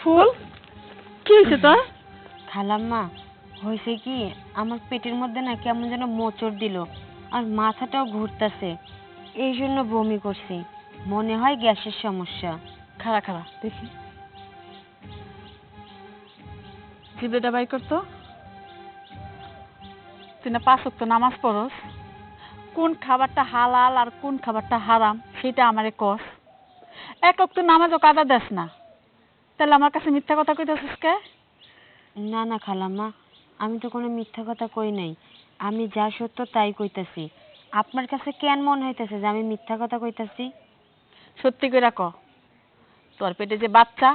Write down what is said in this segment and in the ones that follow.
ফুল? কি হয়েছে তোর? খালাম্মা হয়েছে কি আমার পেটের মধ্যে না কেমন যেন মোচড় দিল আর মাথাটাও ঘুরতেছে। এই জন্য বমি করছি। মনে হয় গ্যাসের সমস্যা। খাড়া খাড়া দেখি। জিবেটা বাই করতো? তুই না পাঁচ ওয়াক্ত নামাজ পড়স? কোন খাবারটা হালাল আর কোন খাবারটা হারাম সেটা আমারে কস এক ওয়াক্ত নামাজও কাদা দেস না। তাহলে আমার কাছে মিথ্যা কথা কইতেছিস কে? না না খালাম্মা আমি তো কোনো মিথ্যা কথা কই নাই। আমি যা সত্য তাই কইতাছি। আপনার কাছে কেন মনে হইতেছে যে আমি মিথ্যা কথা কইতাছি? সত্যি করে ক। তোর পেটে যে বাচ্চা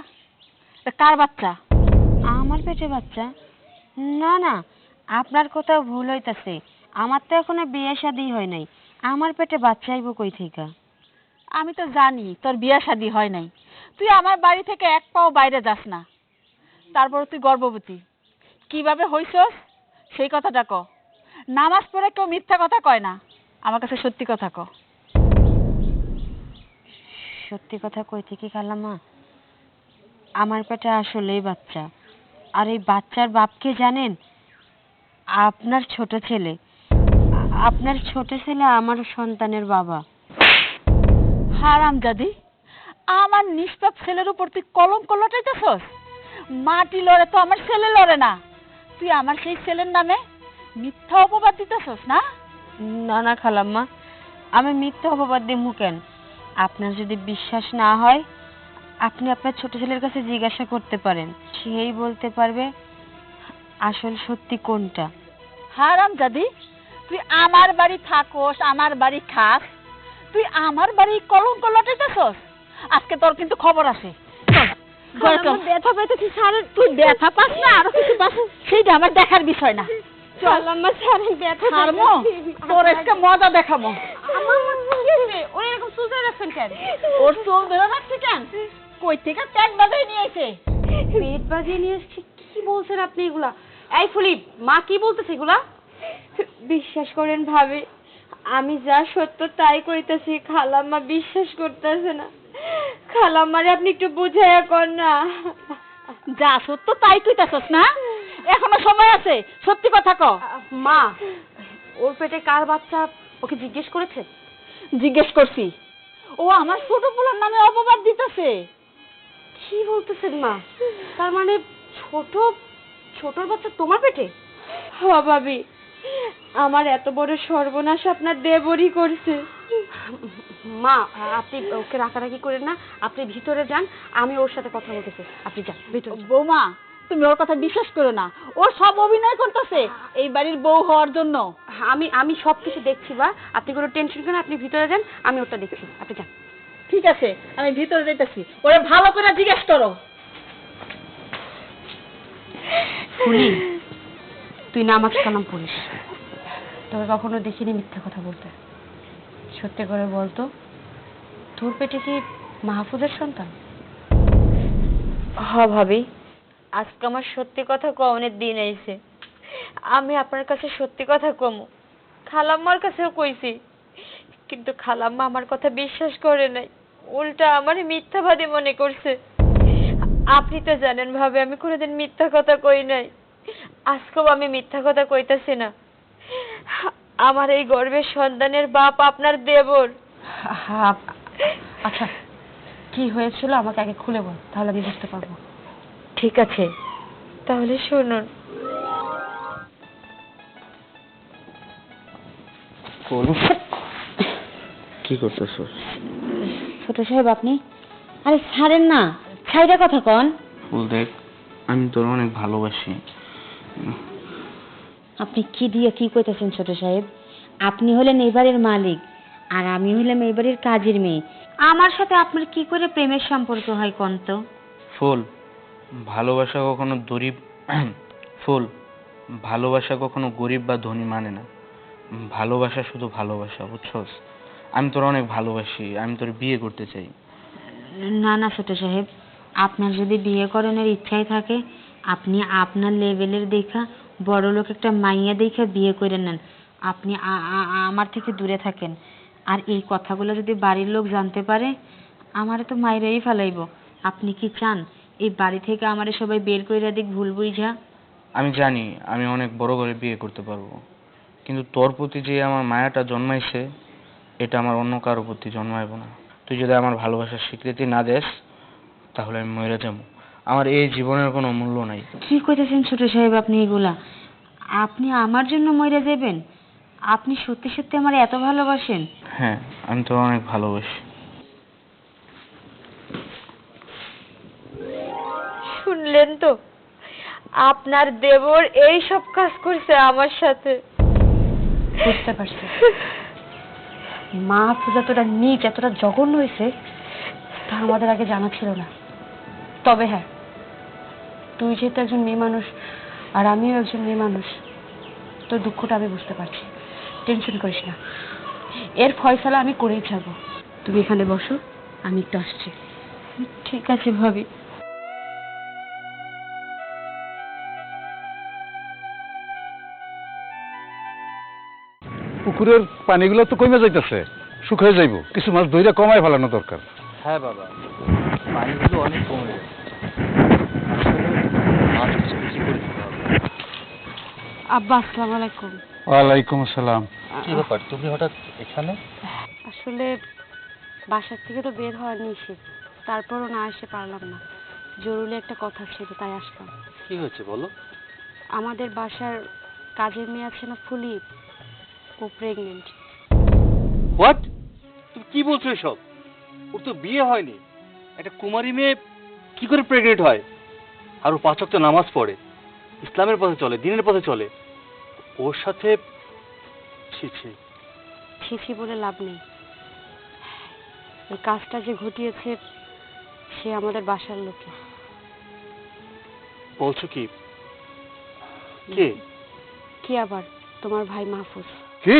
এটা কার বাচ্চা? আমার পেটে বাচ্চা? না না আপনার কোথাও ভুল হইতাছে। আমার তো এখনও বিয়ে শাদী হয় নাই। আমার পেটে বাচ্চা আইব কই থেকে? আমি তো জানি তোর বিয়ে শাদী হয় নাই। তুই আমার বাড়ি থেকে এক পাও বাইরে যাস না। তারপর তুই গর্ভবতী। কীভাবে হইছস? সেই কথাটা ক। নামাজ পড়ে কেউ মিথ্যা কথা কয় না। আমার কাছে সত্যি কথা ক। সত্যি কথা কইতে কি খালাম্মা আমার পেটে আসলেই বাচ্চা। আর এই বাচ্চার বাপকে জানেন? আপনার ছোট ছেলে। আপনার ছোট ছেলে আমার সন্তানের বাবা। হারাম জাদি আমার নিষ্পাপ ছেলের উপর তুই কলঙ্ক লটাইতেছস? মাটি লড়ে তো আমার ছেলে লড়ে না। তুই আমার সেই ছেলের নামে মিথ্যা অপবাদ দিতেছস না? না না খালাম্মা আমি মিথ্যা অপবাদ দিমু কেন? আপনার যদি বিশ্বাস না হয় আপনি আপনার ছোট ছেলের কাছে জিজ্ঞাসা করতে পারেন। সেই বলতে পারবে আসল সত্যি কোনটা? হারাম জাদি তুই আমার বাড়ি থাকোস আমার বাড়ি খাস তুই আমার বাড়ি কলঙ্ক লটাইতেছস? আজকে তোর কিন্তু খবর আছে। ব্যথা পেতেছি সারেন তুই ব্যথা পাস না আরও কিছু পাস? সেইটা আমার দেখার বিষয় না। খালাম্মা ছাড়েন ব্যথা ছাড়মো। তোর আজকে মজা দেখাবো ওর এরকম সুজা রাখছেন কেন? ওর চোখ ধরে রাখছি কেন? কই থেকে ট্যাগ বাজাই নিয়ে এসে পেট বাজিয়ে নিয়ে এসছি কি বলছেন আপনি এগুলা? এই ফুলি মা কি বলতেছে এগুলা? বিশ্বাস করেন ভাবি আমি যা সত্য তাই কইতাছি খালাম্মা বিশ্বাস করতেছে না। খালাম্মারে আপনি একটু বুঝাইয়া কর না। যা সত্য তাই কইতাছস না? এখনও সময় আছে সত্যি কথা ক। মা ওর পেটে কার বাচ্চা ওকে জিজ্ঞেস করেছে? জিজ্ঞেস করছি। ও আমার ছোট পোলার নামে অপবাদ দিতেছে। কি বলতেছেন মা? তার মানে ছোট ছোটর বাচ্চা তোমার পেটে? হ ভাবি। আমার এত বড় সর্বনাশ আপনার দেবরই করছে। মা আপনি ওকে রাগারাগি করেন না আপনি ভিতরে যান আমি ওর সাথে কথা বলতেছি। আপনি যান ভিতরে বৌমা তুমি ওর কথা বিশ্বাস করো না। ও সব অভিনয় করতেছে এই বাড়ির বউ হওয়ার জন্য। আমি আমি সব কিছু দেখছি বা আপনি কোনো টেনশন করেন আপনি ভিতরে যান আমি ওটা দেখছি। আপনি যান। ঠিক আছে আমি ভিতরে যেতেছি ওরে ভালো করে জিজ্ঞেস করো। তুই নামাজ কালাম পড়িস তোকে কখনো দেখিনি মিথ্যা কথা বলতে। সত্যি করে বলতো, তোর পেটে কি মাহফুজের সন্তান? হ ভাবি, আজকে আমার সত্যি কথা কমনের দিন আইছে আমি আপনার কাছে সত্যি কথা কমু। খালাম্মার কাছেও কইছি, কিন্তু খালাম্মা আমার কথা বিশ্বাস করে নাই। উল্টা আমারই মিথ্যাবাদী মনে করছে। আপনি তো জানেন ভাবে, আমি কোনোদিন মিথ্যা কথা কই নাই। আজকেও আমি মিথ্যা কথা কইতাছি না। আমার এই গর্বের সন্তানের বাপ আপনার দেবর। আচ্ছা কি হয়েছিল আমাকে আগে খুলে বল তাহলে আমি বুঝতে পারব। ঠিক আছে তাহলে শুনুন। কি করতেছস ছোট সাহেব আপনি? আরে ছাড়েন না ছাইটা কথা কন। ফুল দেখ আমি তোর অনেক ভালোবাসি। আপনি কি দিয়ে কি কইতাছেন ছোট সাহেব? আপনি হলেন এই বাড়ির মালিক আর আমি হলাম এই বাড়ির কাজের মেয়ে। আমার সাথে আপনার কি করে প্রেমের সম্পর্ক হয় কোন তো? ফুল ভালোবাসা কখনো গরিব ফুল ভালোবাসা কখনো গরিব বা ধনী মানে না। ভালোবাসা শুধু ভালোবাসা বুঝছস? আমি তোর অনেক ভালোবাসি আমি তোর বিয়ে করতে চাই। না না ছোট সাহেব আপনার যদি বিয়ে করানোর ইচ্ছাই থাকে আপনি আপনার লেভেলের দেখা বড় লোক একটা মাইয়া দেখা বিয়ে করে নেন। আপনি আমার থেকে দূরে থাকেন। আর এই কথাগুলো যদি বাড়ির লোক জানতে পারে, আমারে তো মাইরেই ফেলাইব। আপনি কি চান? এই বাড়ি থেকে আমারে সবাই বের কইরা দিক ভুল বুঝা আমি জানি আমি অনেক বড় করে বিয়ে করতে পারব। কিন্তু তোর প্রতি যে আমার মায়াটা জন্মাইছে, এটা আমার অন্য কারোর প্রতি জন্মাইব না। তুই যদি আমার ভালোবাসার স্বীকৃতি না দেস, তাহলে আমি মরে যাব। আমার এই জীবনের কোনো মূল্য নাই। কি কইতেছেন ছোট সাহেব আপনি এগুলা। আপনি আমার জন্য মইরা যাবেন আপনি সত্যি সত্যি আমার এত ভালোবাসেন। হ্যাঁ আমি তোর অনেক ভালোবাসি। শুনলেন তো? আপনার দেবর এই সব কাজ করছে আমার সাথে। বুঝতে পারছি। মা পূজা এতটা নিচ এতটা জঘন্য হয়েছে তা আমাদের আগে জানা ছিল না। তবে হ্যাঁ তুই যেহেতু একজন মেয়ে মানুষ আর আমিও একজন মেয়ে মানুষ তোর দুঃখটা আমি বুঝতে পারছি। টেনশন করিস না। এর ফয়সালা আমি করেই ছাড়বো। তুমি এখানে বসো আমি একটু আসছি। ঠিক আছে ভাবি। পুকুরের পানিগুলো তো কমে যাইতেছে শুকিয়ে যাইব। কিছু মাছ ধইরা কমায় ফেলানো দরকার। হ্যাঁ বাবা পানিগুলো অনেক কমে গেছে মাছ কিছু বেশি করে দিতে হবে আব্বা আসসালামু আলাইকুম। ওয়ালাইকুম আসসালাম। কি ব্যাপার? তুমি হঠাৎ এখানে? আসলে বাসার থেকে তো বের নিষেধ। তারপরও না এসে পারলাম না। জরুরি একটা কথা ছিল তাই আসলাম। কি হয়েছে বলো? আমাদের বাসার কাজের মেয়ে আছে না ফুলি ও প্রেগনেন্ট হোয়াট তুমি কি বলছো এসব? ওর তো বিয়ে হয়নি। একটা কুমারী মেয়ে কি করে প্রেগনেন্ট হয়? আর ও পাঁচ ওয়াক্ত নামাজ পড়ে। ইসলামের পথে চলে দিনের পথে চলে। ওর সাথে ছি বলে লাভ নেই। এই কাজটা যে ঘটিয়েছে সে আমাদের বাসার লোকে বলছো কি? কে? কি আবার? তোমার ভাই মাহফুজ। কি?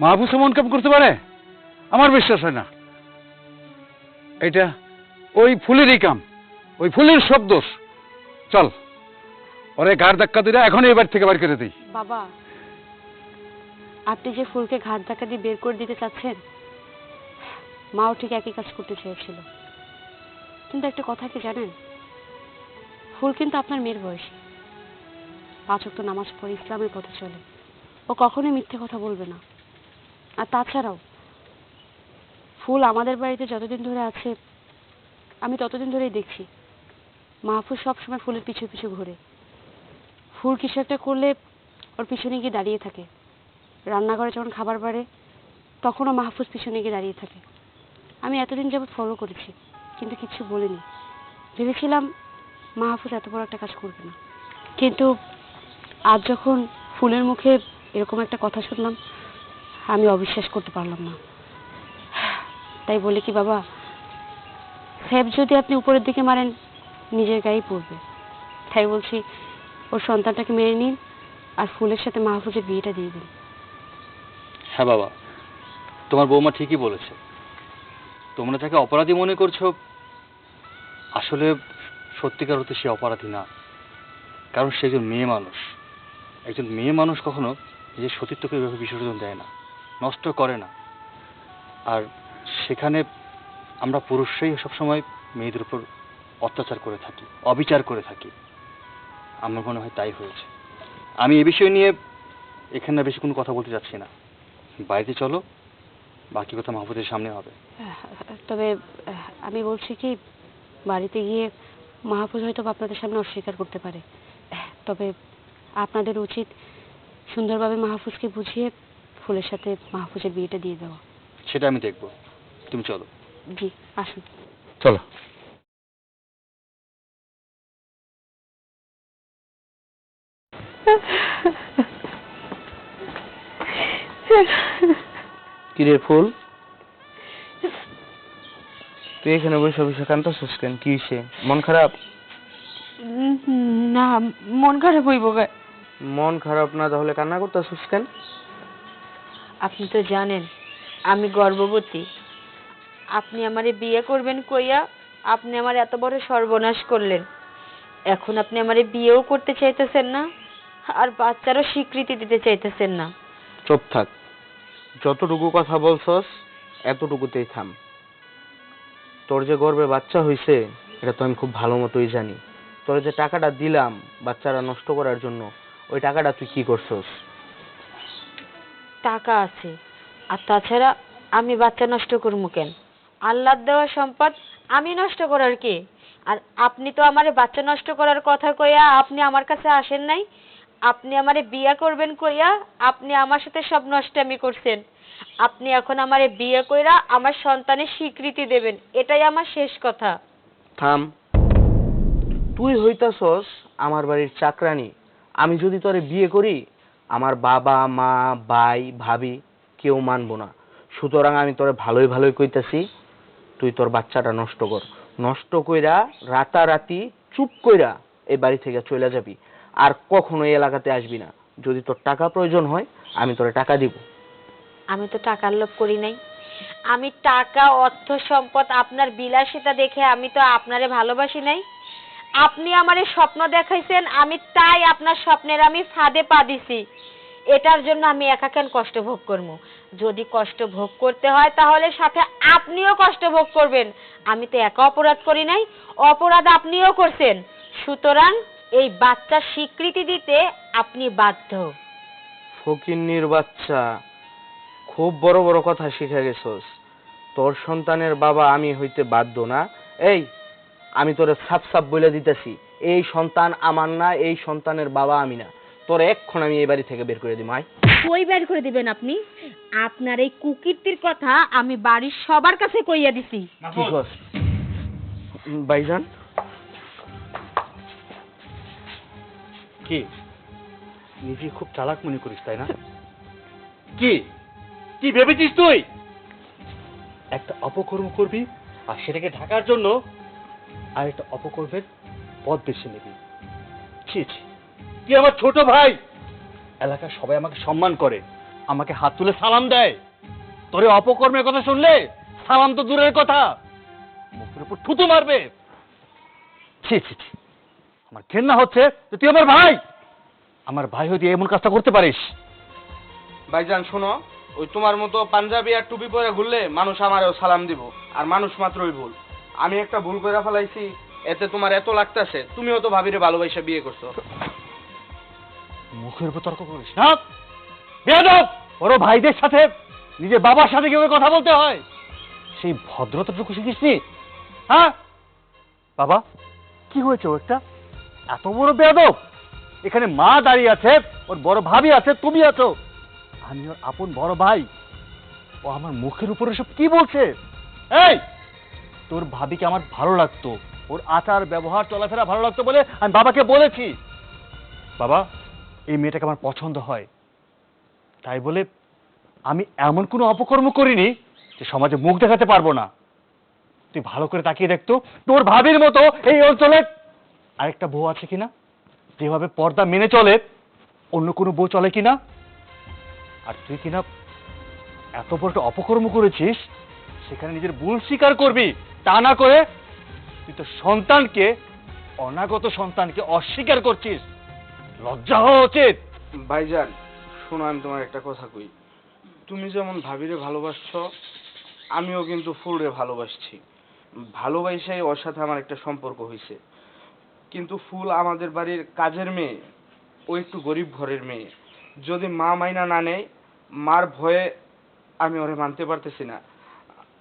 মাহবুস এমন কাম করতে পারে? আমার বিশ্বাস হয় না। এটা ওই ফুলেরই কাম। ওই ফুলের সব দোষ। চল, ওরে ঘাড় ধাক্কা দিলে এখন এবার থেকে বার করে দিই। বাবা, আপনি যে ফুলকে ঘাট ধাক্কা দিয়ে বের করে দিতে চাচ্ছেন, মাও ঠিক একই কাজ করতে চেয়েছিল। কিন্তু একটা কথা কি জানেন? ফুল কিন্তু আপনার মেয়ের বয়সী। পাঁচ ওয়াক্ত নামাজ পড়ে ইসলামের পথে চলে। ও কখনোই মিথ্যে কথা বলবে না। আর তাছাড়াও, ফুল আমাদের বাড়িতে যতদিন ধরে আছে, আমি ততদিন ধরেই দেখছি। মাহফুজ সবসময় ফুলের পিছু পিছু ঘোরে। ফুল কিছু একটা করলে ওর পিছনে গিয়ে দাঁড়িয়ে থাকে। রান্নাঘরে যখন খাবার বাড়ে, তখনও মাহফুজ পিছনে গিয়ে দাঁড়িয়ে থাকে। আমি এতদিন যাবৎ ফলো করেছি, কিন্তু কিছু বলিনি। ভেবেছিলাম মাহফুজ এত বড় একটা কাজ করবে না। কিন্তু আজ যখন ফুলের মুখে এরকম একটা কথা শুনলাম, আমি অবিশ্বাস করতে পারলাম না। তাই বলি কি, বাবা স্যাপ যদি আপনি উপরের দিকে মারেন নিজের গায়েই পড়বে। তাই বলছি, ওর সন্তানটাকে মেনে নিন আর ফুলের সাথে মাহফুজের বিয়েটা দিয়ে দিন। হ্যাঁ বাবা, তোমার বৌমা ঠিকই বলেছে। তোমরা তাকে অপরাধী মনে করছ, আসলে সত্যিকার হতে সে অপরাধী না। কারণ সে একজন মেয়ে মানুষ। একজন মেয়ে মানুষ কখনো নিজের সতীত্বকে এভাবে বিসর্জন দেয় না, নষ্ট করে না। আর সেখানে আমরা পুরুষরাই সবসময় মেয়েদের উপর অত্যাচার করে থাকি অবিচার করে থাকি। আমার মনে হয় তাই হয়েছে। আমি এ বিষয় নিয়ে এখানে বেশি কোনো কথা বলতে যাচ্ছি না। বাড়িতে চলো বাকি কথা মাহবুদের সামনে হবে। তবে আমি বলছি কি বাড়িতে গিয়ে মাহফুজ হয়তো বা আপনাদের সামনে অস্বীকার করতে পারে। তবে আপনাদের উচিত সুন্দরভাবে মাহফুজকে বুঝিয়ে ফুলের সাথে মাহফুজের বিয়েটা দিয়ে দেওয়া। সেটা আমি দেখব। তুমি চলো। জি আসুন। চলো। কিরে ফুল? তুই এখানে বসে বসে কান্দতেছিস কেন? কি হইছে মন খারাপ? না মন খারাপ হইব মন খারাপ না তাহলে কান্না করতেছিস কেন? আপনি তো জানেন আমি গর্ভবতী। আপনি আমারে বিয়ে করবেন কইয়া আপনি আমার এত বড় সর্বনাশ করলেন। এখন আপনি আমারে বিয়েও করতে চাইতেছেন না? আর বাচ্চারও স্বীকৃতি দিতে চাইতেছেন না। চুপ থাক। যতটুকু কথা বলছস এতটুকুতেই থাম। তোর যে গর্বে বাচ্চা হইছে এটা তো আমি খুব ভালো মতোই জানি। তোর যে টাকাটা দিলাম বাচ্চারা নষ্ট করার জন্য ওই টাকাটা তুই কি করছস? টাকা আছে। আর তাছাড়া আমি বাচ্চা নষ্ট করব কেন? আল্লাহর দেওয়া সম্পদ আমি নষ্ট করার কি? আর আপনি তো আমারে বাচ্চা নষ্ট করার কথা কইয়া আপনি আমার কাছে আসেন নাই? আপনি আমারে বিয়ে করবেন কইয়া আপনি আমার সাথে সব নষ্টামি করছেন। আপনি এখন আমারে বিয়ে কইরা আমার সন্তানের স্বীকৃতি দেবেন। এটাই আমার শেষ কথা। থাম। তুই হইতাছস আমার বাড়ির চাকরানি। আমি যদি তোরে বিয়ে করি, আমার বাবা, মা, ভাই, ভাবি কেউ মানবো না। সুতরাং আমি তোরে ভালোই ভালোই কইতাছি, তুই তোর বাচ্চাটা নষ্ট কর। নষ্ট কইরা রাতারাতি চুপ কইরা এই বাড়ি থেকে চলে যাবি। আর কখনো এই এলাকাতে আসবি না। যদি তোর টাকা প্রয়োজন হয়, আমি তোরে টাকা দিব। আমি তো টাকার লোভ করি নাই। আমি টাকা, অর্থ, সম্পদ, আপনার বিলাসিতা দেখে আমি তো আপনারে ভালোবাসি নাই। আপনি আমারে স্বপ্ন দেখাইছেন, আমি তাই আপনার স্বপ্নের আমি ফাঁদে পা দিছি। এটার জন্য আমি একা কেন কষ্ট ভোগ করব? যদি কষ্ট ভোগ করতে হয়, তাহলে সাথে আপনিও কষ্ট ভোগ করবেন। আমি তো একা অপরাধ করি নাই, অপরাধ আপনিও করছেন। সুতরাং এই বাচ্চার স্বীকৃতি দিতে আপনি বাধ্য। ফকিন্নির বাচ্চা খুব বড় বড় কথা শিখে গেছস। তোর সন্তানের বাবা আমি হইতে বাধ্য না। এই আমি তোরে সাপ সাপ বলে দিতেছি। এই সন্তান আমার না এই সন্তানের বাবা আমি না। তোর এক্ষণ আমি এই বাড়ি থেকে বের করে দিই মাই কই বের করে দিবেন আপনি? আপনার এই কুকীর্তির কথা আমি বাড়ির সবার কাছে কইয়া দিছি। কি কস? ভাইজান? কি? নিজে খুব চালাক মনে করিস তাই না? কি? কি ভেবেছিস তুই? একটা অপকর্ম করবি আর সেটাকে ঢাকার জন্য আর একটা অপকর্মের পথ বেছে নিবি। ছি ছি। তুই আমার ছোট ভাই। এলাকার সবাই আমাকে সম্মান করে আমাকে হাত তুলে সালাম দেয়। তোরে অপকর্মের কথা শুনলে সালাম তো দূরের কথা। মুখের উপর থুতু মারবে। ছি ছি ছি। আমার ঘেন্না হচ্ছে যে তুই আমার ভাই। আমার ভাই হয়ে তুই এমন কাজটা করতে পারিস। ভাইজান শোনো ওই তোমার মতো পাঞ্জাবি আর টুপি পরে ঘুরলে মানুষ আমারও সালাম দিব আর মানুষ মাত্রই ভুল। আমি একটা ভুল করে ফেলাইছি এতে তোমার এত লাগতাছে তুমিও তো ভাবিরে ভালোবাসা বিয়ে করছ। মুখের উপর তর্ক করিস না। বেয়াদব! বড় ভাইদের সাথে নিজের বাবার সাথে কীভাবে কথা বলতে হয়? সেই ভদ্রতাটুকু শিখিসনি? হ্যাঁ? বাবা কি হয়েছে ও একটা? এত বড় বেয়াদব। এখানে মা দাঁড়িয়ে আছে, ওর বড় ভাবি আছে, তুমি আছো। আমি ওর আপন বড় ভাই। ও আমার মুখের উপরে সব কি বলছে? এই, তোর ভাবিকে আমার ভালো লাগতো। ওর আচার ব্যবহার চলাফেরা ভালো লাগতো বলে আমি বাবাকে বলেছি। বাবা, এই মেয়েটাকে আমার পছন্দ হয়। তাই বলে আমি এমন কোনো অপকর্ম করিনি যে সমাজে মুখ দেখাতে পারব না। তুই ভালো করে তাকিয়ে দেখতো, তোর ভাবির মতো এই অঞ্চলে আরেকটা বউ আছে কিনা? যেভাবে পর্দা মেনে চলে, অন্য কোনো বউ চলে কিনা? আর তুই কিনা এত বড় একটা অপকর্ম করেছিস, সেখানে নিজের ভুল স্বীকার করবি, তা না করে তুই তো সন্তানকে, অনাগত সন্তানকে অস্বীকার করছিস। লজ্জা হওয়া উচিত। ভাইজান, শোনো, আমি তোমার একটা কথা কই। তুমি যেমন ভাবিরে ভালোবাসছো, আমিও কিন্তু ফুলরে ভালোবাসছি। ভালোবাসাই ওর সাথে আমার একটা সম্পর্ক হয়েছে কিন্তু ফুল আমাদের বাড়ির কাজের মেয়ে ও একটু গরিব ঘরের মেয়ে। যদি মা মাইনা না নেয় মার ভয়ে আমি ওরে মানতে পারতেছি না।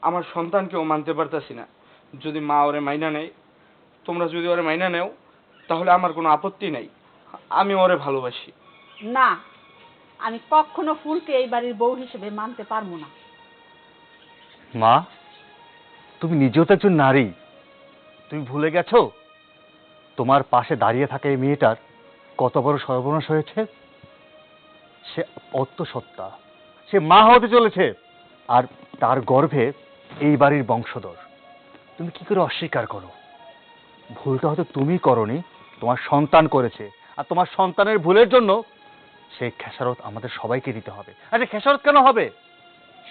আমার সন্তানকেও মানতে পারতেছি না। যদি মা ওরে মাইনা নেয় তোমরা যদি ওরে মাইনা নেও তাহলে আমার কোনো আপত্তি নাই। আমি ওরে ভালোবাসি। না আমি কখনো ফুলকে এই বাড়ির বউ হিসেবে মানতে পারব না। মা তুমি নিজেও তো একজন নারী। তুমি ভুলে গেছো? তোমার পাশে দাঁড়িয়ে থাকা এই মেয়েটার কত বড় সর্বনাশ হয়েছে? সে অত্যসত্তা সে মা হতে চলেছে। আর তার গর্ভে এই বাড়ির বংশধর। তুমি কি করে অস্বীকার করো? ভুলটা হয়তো তুমি করনি, তোমার সন্তান করেছে। আর তোমার সন্তানের ভুলের জন্য সেই খেসারত আমাদের সবাইকে দিতে হবে। আচ্ছা খেসারত কেন হবে?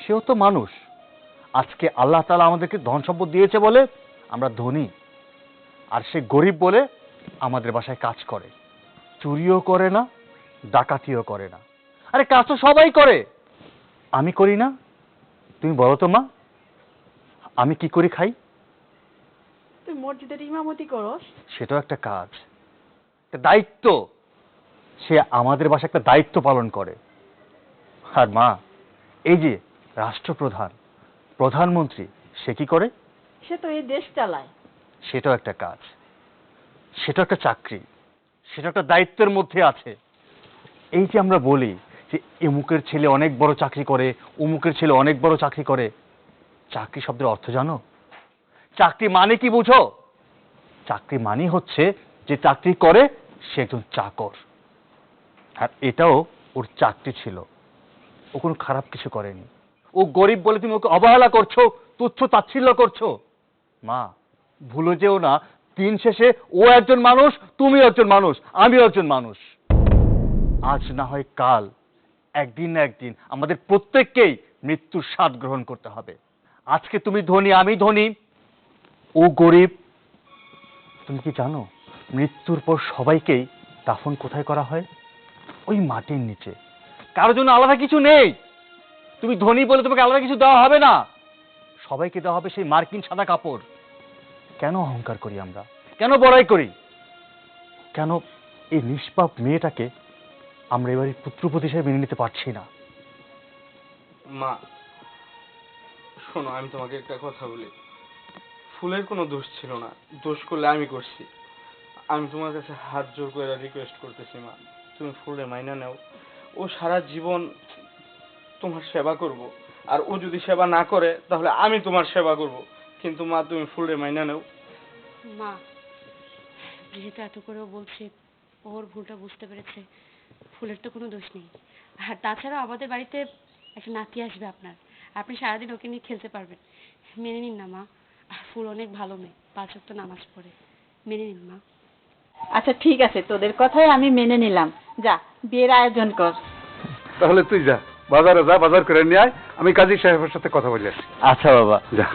সেও তো মানুষ। আজকে আল্লাহ তালা আমাদেরকে ধন সম্পদ দিয়েছে বলে আমরা ধনী। আর সে গরিব বলে আমাদের বাসায় কাজ করে। চুরিও করে না ডাকাতিও করে না। আরে কাজ তো সবাই করে। আমি করি না। তুমি বলো তো মা আমি কি করে খাই? তুই মসজিদের ইমামতি করস। সেটাও একটা কাজ। একটা দায়িত্ব। সে আমাদের বাসায় একটা দায়িত্ব পালন করে। আর মা এই যে রাষ্ট্রপ্রধান প্রধানমন্ত্রী সে কি করে? সে তো এই দেশ চালায়। সেটাও একটা কাজ। সেটা একটা চাকরি, সেটা একটা দায়িত্বের মধ্যে আছে। এই যে আমরা বলি যে এমুকের ছেলে অনেক বড় চাকরি করে অমুকের ছেলে অনেক বড় চাকরি করে, চাকরি শব্দের অর্থ জানো? চাকরি মানে কি বুঝো? চাকরি মানে হচ্ছে যে চাকরি করে, সে একজন চাকর। আর এটাও ওর চাকরি ছিল। ও কোনো খারাপ কিছু করেনি। ও গরিব বলে তুমি ওকে অবহেলা করছ, তুচ্ছ তাচ্ছিল্য করছ। মা, ভুলে যেও না দিন শেষে ও একজন মানুষ তুমি একজন মানুষ, আমিও একজন মানুষ। আজ না হয় কাল, একদিন না একদিন, আমাদের প্রত্যেককেই মৃত্যুর স্বাদ গ্রহণ করতে হবে। আজকে তুমি ধনী, আমি ধনী, ও গরিব। তুমি কি জানো, মৃত্যুর পর সবাইকেই দাফন কোথায় করা হয়? ওই মাটির নিচে। কারোর জন্য আলাদা কিছু নেই। তুমি ধনী বলে তোমাকে আলাদা কিছু দেওয়া হবে না। সবাইকে দেওয়া হবে সেই মার্কিন সাদা কাপড়। কেন অহংকার করি আমরা? কেন বড়াই করি? কেন এই নিষ্পাপ মেয়েটাকে আমরা এবারে পুত্রপতি হিসেবে মেনে নিতে পারছি না? মা, শোনো, আমি তোমাকে একটা কথা বলি। ফুলের কোনো দোষ ছিল না। দোষ করলে আমি করছি। আমি তোমার কাছে হাত জোর করে রিকোয়েস্ট করতেছি, মা। তুমি ফুলে মাইনা নাও। ও সারা জীবন তোমার সেবা করব। আর ও যদি সেবা না করে, তাহলে আমি তোমার সেবা করব। কিন্তু মা তুমি ফুলে মাইনা নাও। মা যেহেতু এত করেও বলছে ওর ভুলটা বুঝতে পেরেছে ফুলের তো কোনো দোষ নেই। আর তাছাড়াও আমাদের বাড়িতে একটা নাতি আসবে আপনার। আপনি সারাদিন ওকে নিয়ে খেলতে পারবেন। মেনে নিন না মা ফুল অনেক ভালো মেয়ে পাঁচ ওয়াক্ত নামাজ পড়ে। মেনে নিন মা। আচ্ছা ঠিক আছে তোদের কথাই আমি মেনে নিলাম। যা বিয়ের আয়োজন কর। তাহলে তুই যা বাজারে যা বাজার করে নিয়ে আয় আমি কাজী সাহেবের সাথে কথা বলে আসি আচ্ছা বাবা। যা।